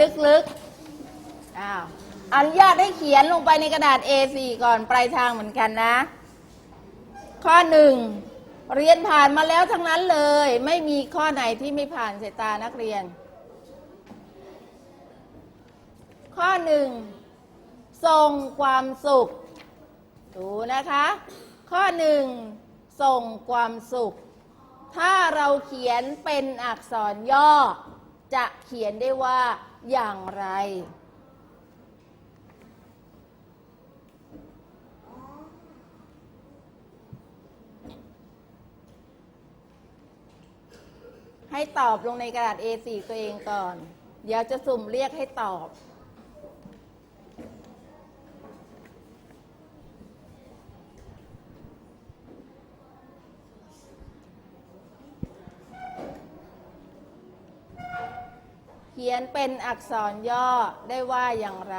ลึกๆ อ้าวอนุญาตให้เขียนลงไปในกระดาษ A4 ก่อนปลายทางเหมือนกันนะ ข้อหนึ่งเรียนผ่านมาแล้วทั้งนั้นเลย ไม่มีข้อไหนที่ไม่ผ่านสายตานักเรียน ข้อหนึ่งส่งความสุข ดูนะคะ ข้อหนึ่งส่งความสุข ถ้าเราเขียนเป็นอักษรย่อ จะเขียนได้ว่าอย่างไร ให้ตอบลงในกระดาษ A4 ตัวเองก่อน เดี๋ยวจะสุ่มเรียกให้ตอบ เขียนเป็นอักษรย่อได้ว่าอย่างไร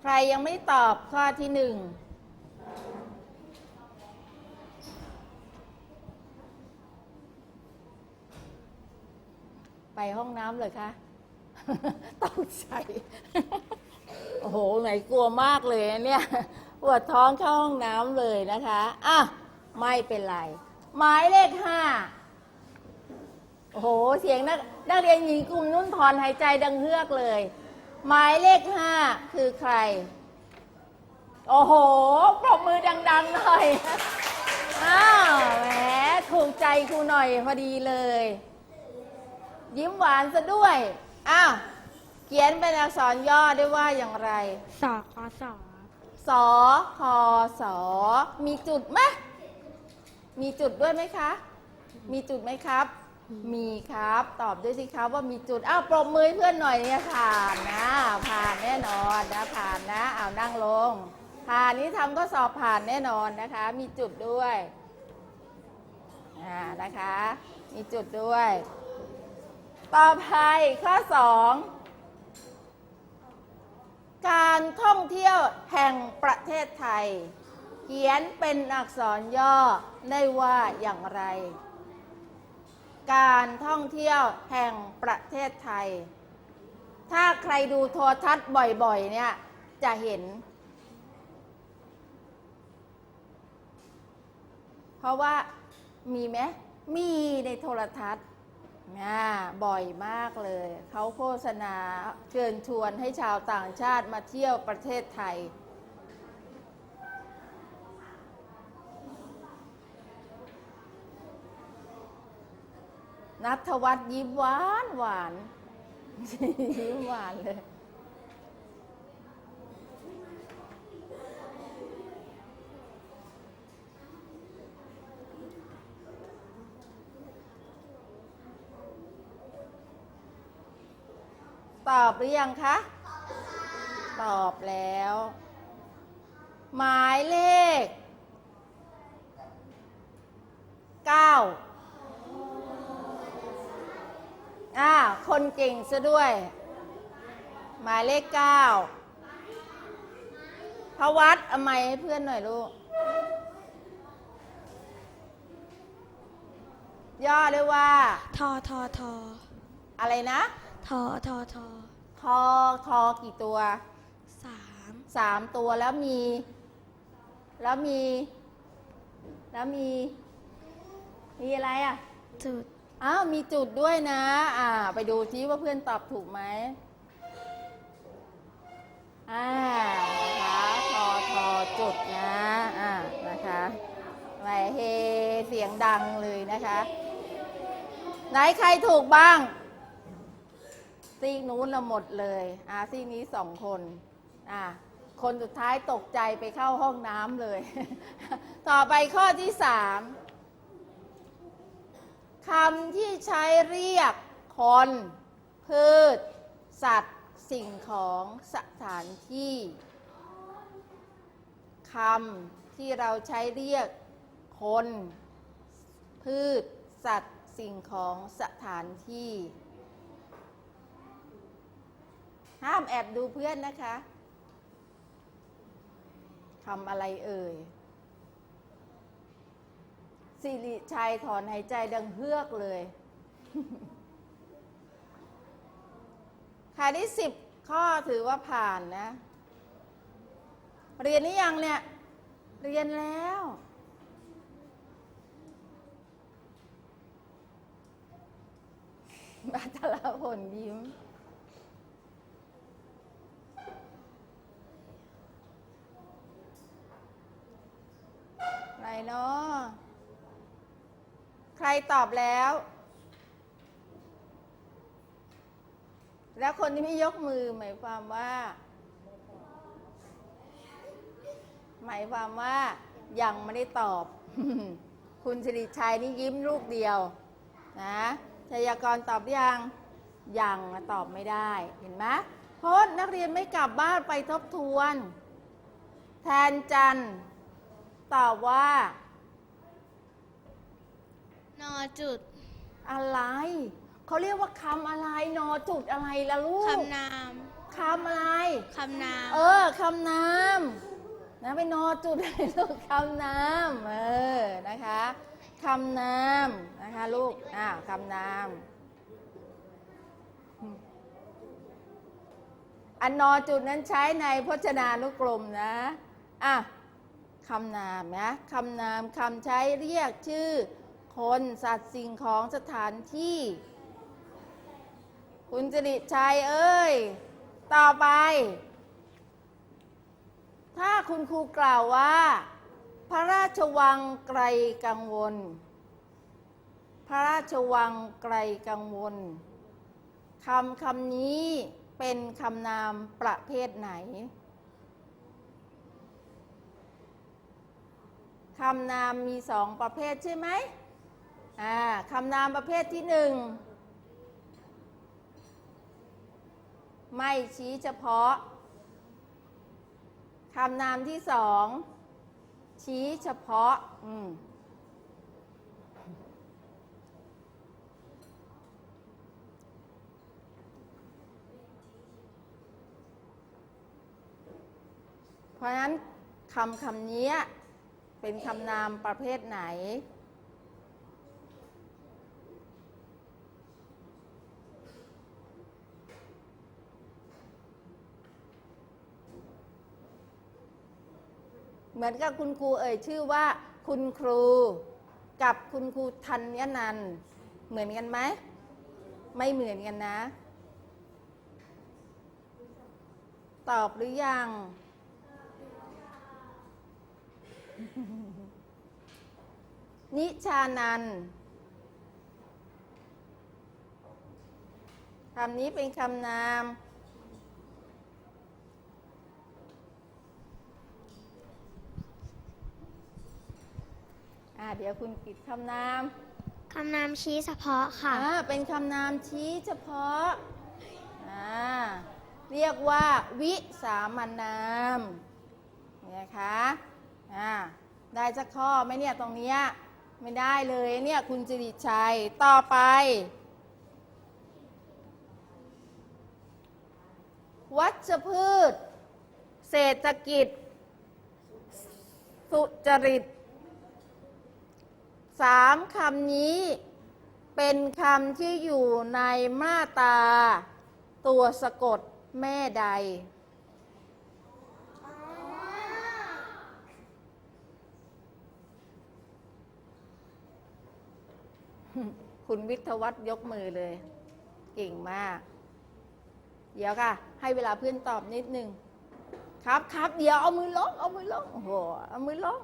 ใครยังไม่ตอบข้อที่หนึ่งไปห้องน้ำเลยคะตกใจ โอ้โหไหนกลัวมากเลยเนี่ยปวดท้องเข้าห้องน้ำเลยนะคะอะไม่เป็นไร หมายเลขห้าโอ้โห เสียงนักนักเรียนหญิงกลุ่มนุ่นถอนหายใจดังเฮือกเลย หมายเลขห้าคือใคร โอ้โห ปรบมือดัง ๆ หน่อย อ้าวแหมถูกใจครูหน่อยพอดีเลย ยิ้มหวานซะด้วย อ้าว เขียนเป็นอักษรย่อได้ว่าอย่างไร สอคอสอสอคอสอมีจุดไหมมีจุดด้วยไหมคะ มีจุดไหมครับ มีครับ ตอบด้วยสิครับว่ามีจุด อ้าวปรบมือให้เพื่อนหน่อยเนี่ยผ่านนะ ผ่านแน่นอนนะ ผ่านนะเอานั่งลง ผ่านนี้ทำก็สอบผ่านแน่นอนนะคะ มีจุดด้วย อ่า นะคะ มีจุดด้วย ต่อไปข้อสอง การท่องเที่ยวแห่งประเทศไทย เขียนเป็นอักษรย่อได้ว่าอย่างไร การท่องเที่ยวแห่งประเทศไทย ถ้าใครดูโทรทัศน์บ่อยๆเนี่ยจะเห็น เพราะว่ามีไหมมีในโทรทัศน์ อ่าบ่อยมากเลย เขาโฆษณาเชิญชวนให้ชาวต่างชาติมาเที่ยวประเทศไทย นัทวัฒน์ยิ้มหวานหวานยิ้มหวานเลย ตอบหรือยังคะ ตอบแล้ว หมายเลข 9 อ่า คนเก่งซะด้วย หมายเลข 9พระวัดเอาไม้ให้เพื่อนหน่อยลูก ย่อด้วยว่า ทอทอทออะไรนะ ทอทอทอทอทอกี่ตัวสามสามตัวแล้วมี แล้วมี แล้วมี มีอะไรอะ จุด อ้าว มีจุดด้วยนะ อ่า ไปดูที่ว่าเพื่อนตอบถูกไหมอ่านะคะทอทอจุดนะ อ่า นะคะแหมเฮเสียงดังเลยนะคะ ไหนใครถูกบ้าง ซีกนู้นละหมดเลยอ่าซีกนี้สองคนอ่าคนสุดท้ายตกใจไปเข้าห้องน้ำเลย ต่อไปข้อที่สามคำที่ใช้เรียกคน พืช สัตว์ สิ่งของสถานที่คำที่เราใช้เรียกคน พืช สัตว์ สิ่งของสถานที่ ห้ามแอบดูเพื่อนนะคะคำอะไรเอ่ยสิริชัยถอนหายใจดังเฮือกเลยค่ะที่สิบข้อถือว่าผ่านนะ เรียนนี่ยังเนี่ย เรียนแล้วบัตรผลยิ้ม ไหนเนาะใค รตอบแล้ว แล้วคนที่ไม่ยกมือหมายความว่า หมายความว่ายังไม่ได้ตอบ คุณสิริชัยนี่ยิ้มลูกเดียว นะชยากรตอบอยัง ยังตอบไม่ได้ เห็นไหมเพราะนักเรียนไม่กลับบ้านไปทบทวน แทนจันตอบว่า นอจุดอะไร เขาเรียกว่าคำอะไรนอจุดอะไรล่ะลูกคำนามคำอะไร คำนาม เออคำนามนะไปนอจุดอะไรลูกคำนามเออนะคะคำนามนะคะลูกอ่าคำนามอันนอจุดนั้นใช้ในพจนานุกรมนะอะคำนามนะคำนามคำใช้เรียกชื่อ คนสัตว์สิ่งของสถานที่ คุณจริชัยเอ้ย ต่อไป ถ้าคุณครูกล่าวว่า พระราชวังไกลกังวล พระราชวังไกลกังวลคำคำนี้เป็นคำนามประเภทไหนคำนามมีสองประเภทใช่ไหม อ่าคำนามประเภทที่หนึ่งไม่ชี้เฉพาะคำนามที่สองชี้เฉพาะอืมเพราะฉะนั้นคำคำนี้เป็นคำนามประเภทไหน เหมือนกับคุณครูเอ่ยชื่อว่า คุณครูกับคุณครูธัญนันเหมือนกันไหมไม่เหมือนกันนะ ตอบหรือยัง นิชานันคำนี้เป็นคำนาม อ่าเดี๋ยวคุณกิดคำนามคำนามชี้เฉพาะค่ะ อ่าเป็นคำนามชี้เฉพาะอ่าเรียกว่าวิสามัญนามเนี่ยนะคะอ่าได้สักข้อไหมเนี่ยตรงเนี้ยไม่ได้เลยเนี่ยคุณจิริชัยต่อไป วัชพืช เศรษฐกิจ สุจริต สามคำนี้เป็นคำที่อยู่ในมาตา ตัวสะกดแม่ใด คุณวิทวัฒน์ยกมือเลย เก่งมาก เดี๋ยวค่ะ ให้เวลาเพื่อนตอบนิดนึง ครับครับเดี๋ยวเอามือลงเอามือลงโอ้โหเอามือลง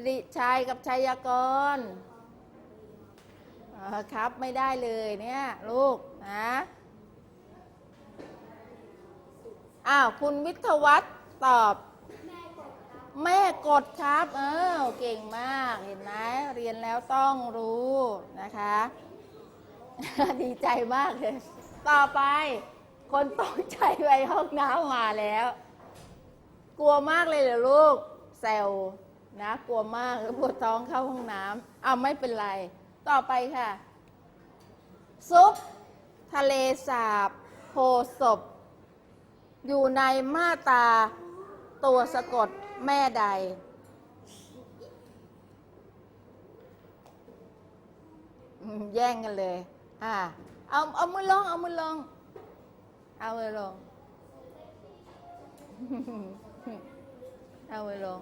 สิริชัยกับชัยกรครับไม่ได้เลยเนี่ยลูกนะอ้าวคุณวิทยวัฒน์ตอบ แม่กดครับ เออเก่งมากเห็นไหมเรียนแล้วต้องรู้นะคะ ดีใจมากเลย ต่อไป คนตกใจไปห้องน้ำมาแล้ว กลัวมากเลยเหรอลูกแซว นะกลัวมากปวดท้องเข้าห้องน้ำเอาไม่เป็นไร ต่อไปค่ะ ซุป ทะเลสาบโพศพ อยู่ในมาตา ตัวสะกดแม่ใด แย่งกันเลย อ่า เอาเอามือลง เอามือลง เอามือลง เอามือลง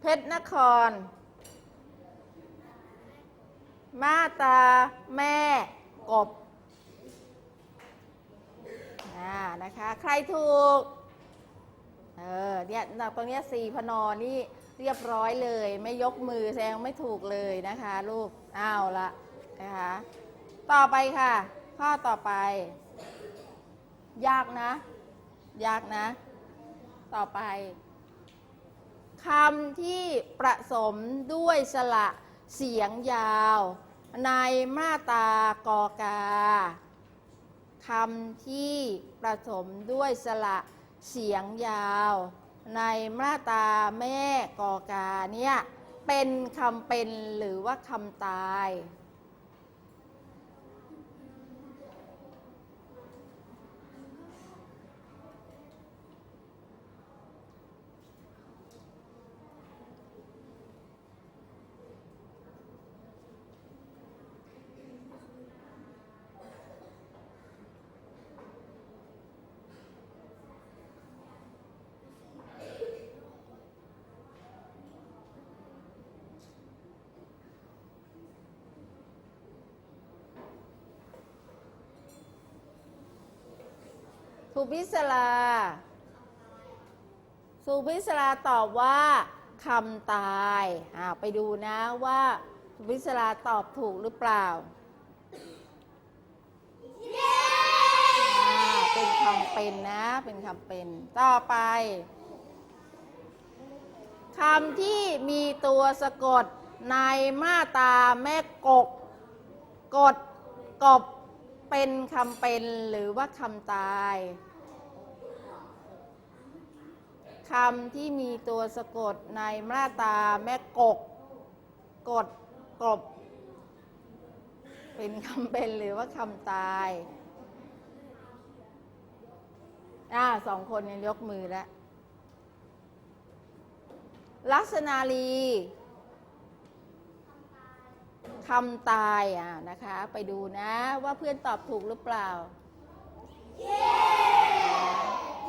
เพชรนคร มาตาแม่กบอ่านะคะ ใครถูก เออเนี่ยตรงเนี้ยสี่พนอนี่เรียบร้อยเลย ไม่ยกมือแสดงไม่ถูกเลยนะคะลูกอ้าวละนะคะ ต่อไปค่ะ ข้อต่อไป ยากนะ ยากนะ ต่อไป คำที่ประสมด้วยสระเสียงยาว ในมาตากอกาคำที่ประสมด้วยสระเสียงยาว ในมาตาแม่กอกาเนี่ยเป็นคำเป็นหรือว่าคำตาย สุพิศลา สุพิศลาตอบว่าคำตายอ่าไปดูนะว่าสุพิศลาตอบถูกหรือเปล่า เป็นคำเป็นนะ เป็นคำเป็น ต่อไปคำที่มีตัวสะกดในมาตาแม่กก กดกบเป็นคำเป็นหรือว่าคำตาย คำที่มีตัวสะกดในมาตราแม่กก กดกบ เป็นคำเป็นหรือว่าคำตายอ่าสองคนยังยกมือแล้ว ลักษณาลีคำตายอะนะคะ ไปดูนะว่าเพื่อนตอบถูกหรือเปล่า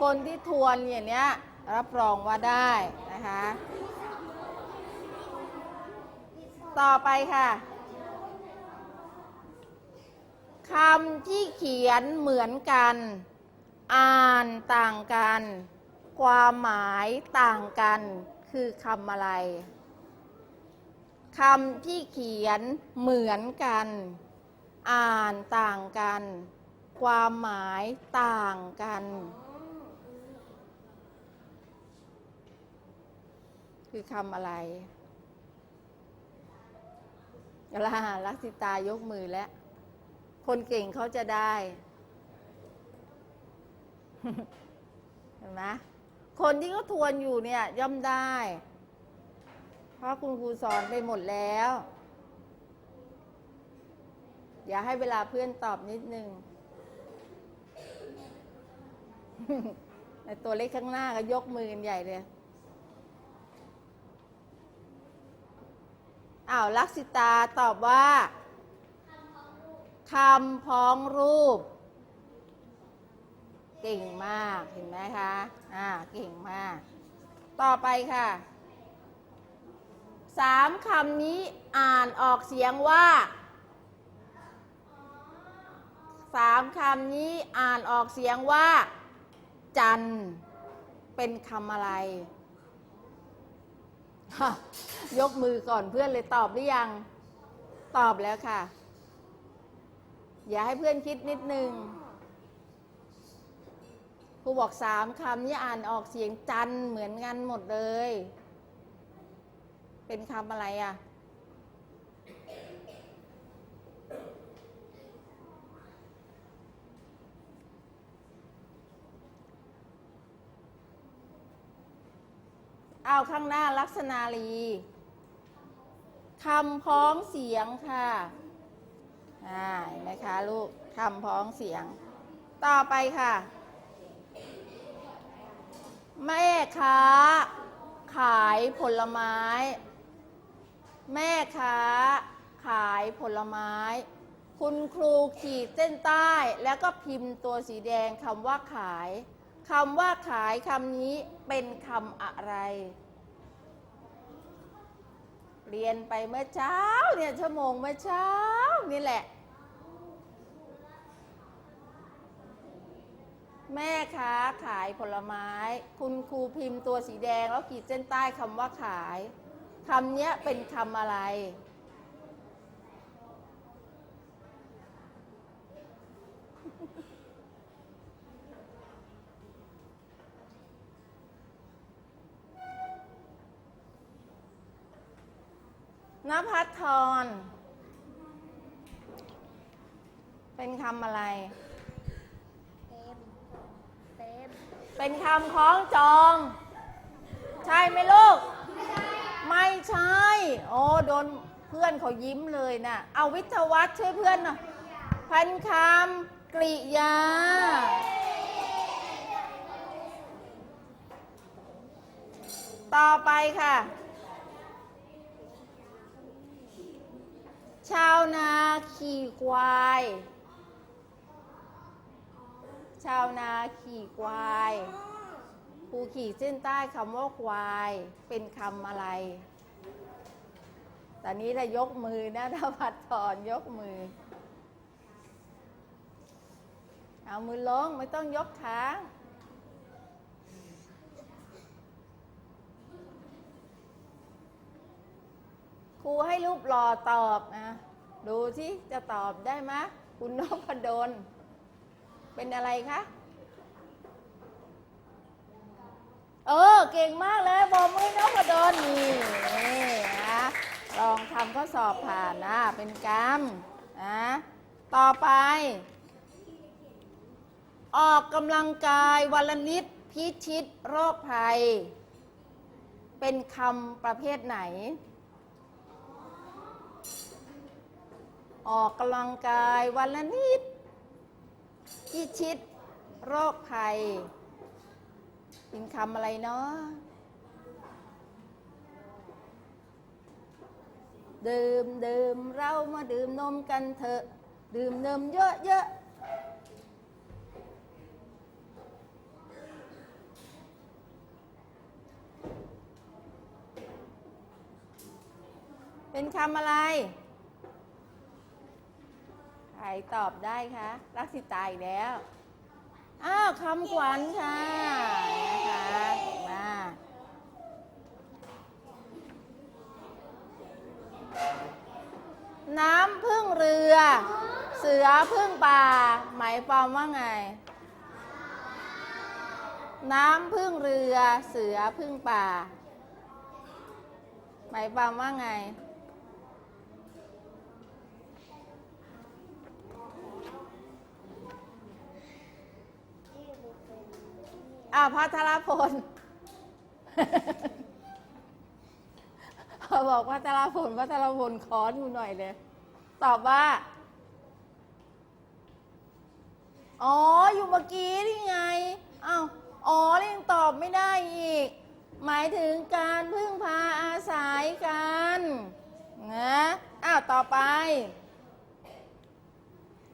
คนที่ทวนอย่างเนี้ย รับรองว่าได้นะคะ ต่อไปค่ะคำที่เขียนเหมือนกัน อ่านต่างกัน ความหมายต่างกัน คือคำอะไรคำที่เขียนเหมือนกัน อ่านต่างกัน ความหมายต่างกัน คือคำอะไรลาลักษิตายกมือแล้ว คนเก่งเขาจะได้ เห็นไหมคนที่เขาทวนอยู่เนี่ย ย่อมได้ เพราะคุณครูสอนไปหมดแล้ว อย่าให้เวลาเพื่อนตอบนิดนึงในตัวเล็กข้างหน้าก็ยกมือกันใหญ่เลย อ้าวลักษิตาตอบว่าคำพ้องรูป เก่งมากเห็นไหมคะอ่าเก่งมาก ต่อไปค่ะสามคำนี้อ่านออกเสียงว่าสามคำนี้อ่านออกเสียงว่า จันเป็นคำอะไร ยกมือก่อนเพื่อนเลยตอบหรือยัง ตอบแล้วค่ะ อย่าให้เพื่อนคิดนิดนึงครูบอกสามคำนี่อ่านออกเสียงจันเหมือนกันหมดเลย เป็นคำอะไรอะ เอาข้างหน้าลักษณาลีคำพ้องเสียงค่ะอ่าเห็นไหมคะลูกคำพ้องเสียง ต่อไปค่ะแม่ค้า ขายผลไม้ แม่ค้า ขายผลไม้ คุณครูขีดเส้นใต้แล้วก็พิมพ์ตัวสีแดงคำว่าขาย คำว่าขายคำนี้เป็นคำอะไร เรียนไปเมื่อเช้าเนี่ยชั่วโมงเมื่อเช้านี่แหละ แม่ค้าขายผลไม้ คุณครูพิมพ์ตัวสีแดงแล้วขีดเส้นใต้คำว่าขายคำนี้เป็นคำอะไร นภัทรทร เป็นคำอะไรเต็มเต็มเป็นคำคล้องจอง ใช่ไหมลูก ไม่ใช่ โอ้โดนเพื่อนเขายิ้มเลยนะเอาวิทยาวัฒน์ช่วยเพื่อนหน่อย พันคำกริยา ต่อไปค่ะ ชาวนาขี่ควาย ชาวนาขี่ควายครูขี่เส้นใต้คำว่าควาย เป็นคำอะไร ตอนนี้ถ้ายกมือนะถ้าพัดถอนยกมือ เอามือลงไม่ต้องยกขา ครูให้รูปรอตอบนะ ดูสิจะตอบได้ไหมคุณนพดลเป็นอะไรคะ เออ เก่งมากเลยบอมือนพดลนี่นี่นะลองทำข้อสอบผ่านนะ เป็นกรรมนะต่อไป ออกกำลังกายวันละนิดพิชิตโรคภัย เป็นคำประเภทไหน ออกกำลังกายวันละนิดพิชิต โรคภัยเป็นคำอะไรเนาะดื่มดื่มเรามาดื่มนมกันเถอะ ดื่มนมเยอะเยอะเป็นคำอะไร ครตอบได้คะรักสิตายแล้ว อ้าวคำขวัญค่ะนะคะมาน้ำพึ่งเรือ เสือพึ่งป่า หมายความว่าไง น้ำพึ่งเรือ เสือพึ่งป่า หมายความว่าไง อ้าวพัทรพลเขาบอกพัทรพลพัทรพลขอดูหน่อยเลย ตอบว่า อ๋อ อยู่เมื่อกี้นี่ไงอ้าวอ๋อแล้วยังตอบไม่ได้อีก หมายถึงการพึ่งพาอาศัยกันนะอ้าวต่อไป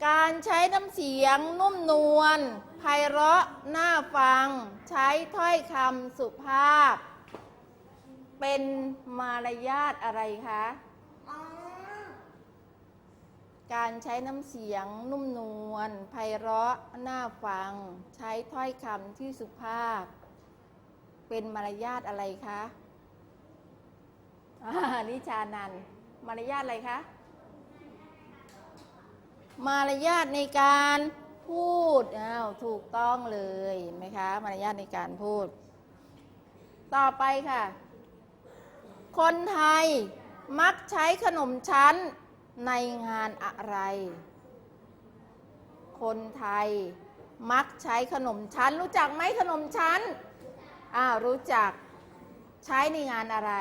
การใช้น้ำเสียงนุ่มนวลไพเราะน่าฟัง ใช้ถ้อยคำสุภาพ เป็นมารยาทอะไรคะ การใช้น้ำเสียงนุ่มนวลไพเราะน่าฟัง ใช้ถ้อยคำที่สุภาพ เป็นมารยาทอะไรคะนิชานันมารยาทอะไรคะ มารยาทในการพูดอ้าวถูกต้องเลยเห็นไหมคะ มารยาทในการพูด ต่อไปค่ะ คนไทยมักใช้ขนมชั้นในงานอะไร คนไทยมักใช้ขนมชั้น รู้จักไหมขนมชั้นอ้าวรู้จักใช้ในงานอะไร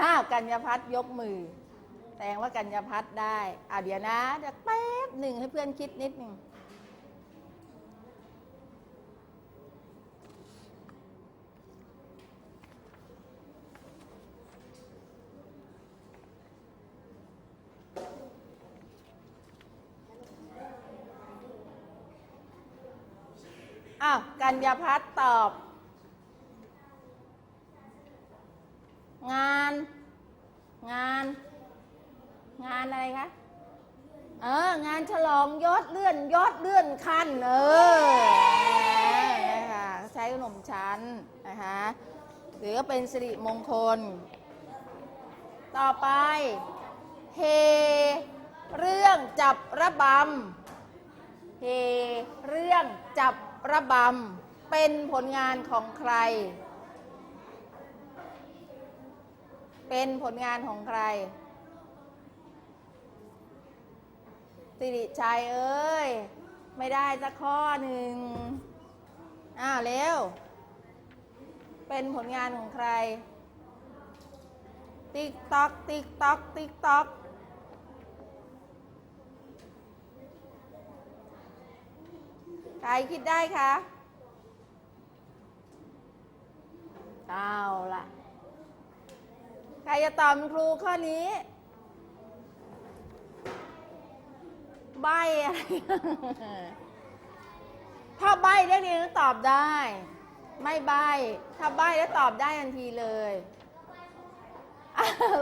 อ้าว กัญญาพัฒยกมือ แสดงว่ากัญญาพัฒได้อ่าเดี๋ยวนะเดี๋ยวแป๊บหนึ่งให้เพื่อนคิดนิดหนึ่งอ้าวกัญญาพัฒน์ตอบ งาน งาน งานอะไรคะ เออ งานฉลองยศเลื่อนยศเลื่อนขั้น เออนะคะใช้ขนมชั้นนะคะหรือก็เป็นสิริมงคล ต่อไป เฮ เรื่องจับระบำ เฮ เรื่องจับระบำ เป็นผลงานของใคร เป็นผลงานของใคร สิริชัยเอ้ย ไม่ได้สักข้อหนึ่งอ้าวเร็ว เป็นผลงานของใคร ติ๊กตอกติ๊กตอกติ๊กตอกใครคิดได้คะเอาล่ะ ครจะตอบครูข้อนี้ ใบอะไรถ้าใบนักเรียนก็ตอบได้ ไม่ใบ ถ้าใบแล้วตอบได้ทันทีเลย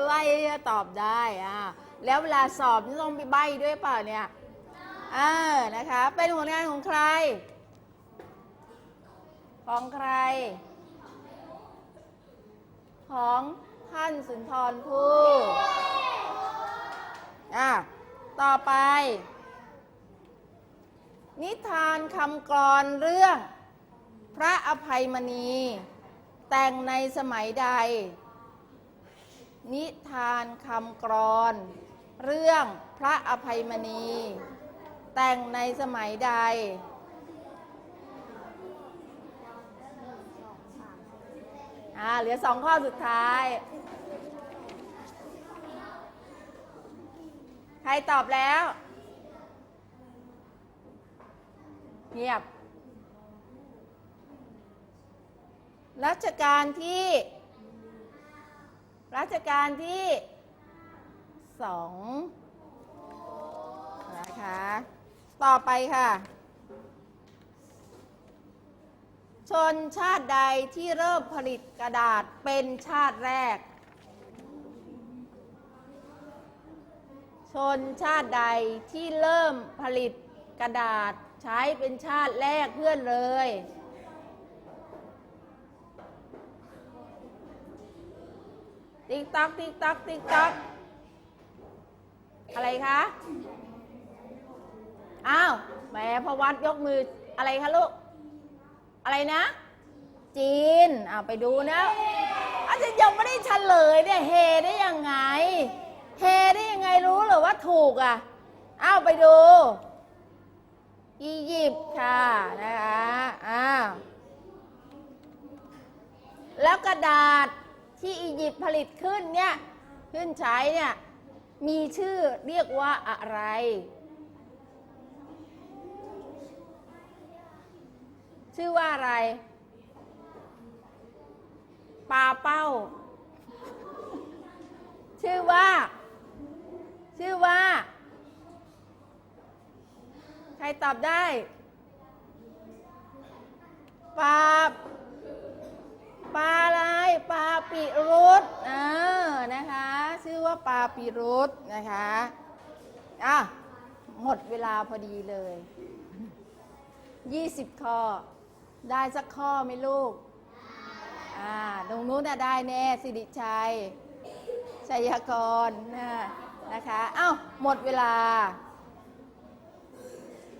ใบจะตอบได้อะแล้วเวลาสอบนี่ต้องมีใบด้วยเปล่าเนี่ยเออนะคะ เป็นผลงานของใคร ของใคร ของ ท่านสุนทรภู่อะต่อไป นิทานคำกรอนเรื่อง พระอภัยมณี แต่งในสมัยใด นิทานคำกรอน เรื่องพระอภัยมณี แต่งในสมัยใด อ่าเหลือสองข้อสุดท้าย ใครตอบแล้ว เงียบ รัชกาลที่ รัชกาลที่สองนะคะ ต่อไปค่ะ ชนชาติใดที่เริ่มผลิตกระดาษเป็นชาติแรก ชนชาติใดที่เริ่มผลิตกระดาษใช้เป็นชาติแรกเพื่อนเลย ติ๊กต๊อกติ๊กต๊อกติ๊กต๊อกอะไรคะ อ้าว แหมพอวัดยกมืออะไรคะลูก อะไรนะ จีนอ่าไปดูนะอาจารย์ยังไม่ได้เฉลยเนี่ยเฮได้ยังไง เฮได้ยังไงรู้เหรือว่าถูกอะอ้าวไปดูอียิปต์ค่ะนะคะอ้าวแล้วกระดาษที่อียิปต์ผลิตขึ้นเนี่ยขึ้นใช้เนี่ยมีชื่อเรียกว่าอะไร ชื่อว่าอะไร ปลาเป้า ชื่อว่า ชื่อว่า ใครตอบได้ปลาปลาอะไรปลาปิรุษเออนะคะ ชื่อว่าปลาปิรุษนะคะอะหมดเวลาพอดีเลย 20 ข้อ ได้สักข้อไหมลูก อ่า ตรงนู้นน่ะได้แน่ สิริชัย ชัยกรนะนะคะ เอ้า หมดเวลา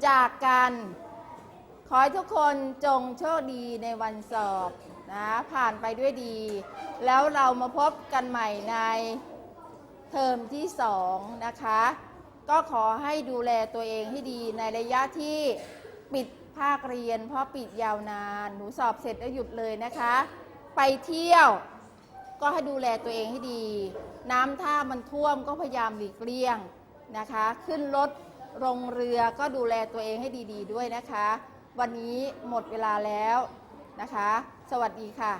จากกัน ขอให้ทุกคนจงโชคดีในวันสอบนะ ผ่านไปด้วยดี แล้วเรามาพบกันใหม่ในเทอมที่สองนะคะ ก็ขอให้ดูแลตัวเองให้ดีในระยะที่ปิด ภาคเรียน เพราะปิดยาวนาน หนูสอบเสร็จแล้วหยุดเลยนะคะ ไปเที่ยวก็ให้ดูแลตัวเองให้ดี น้ำท่ามันท่วมก็พยายามหลีกเลี่ยงนะคะ ขึ้นรถลงเรือก็ดูแลตัวเองให้ดีๆด้วยนะคะ วันนี้หมดเวลาแล้วนะคะ สวัสดีค่ะ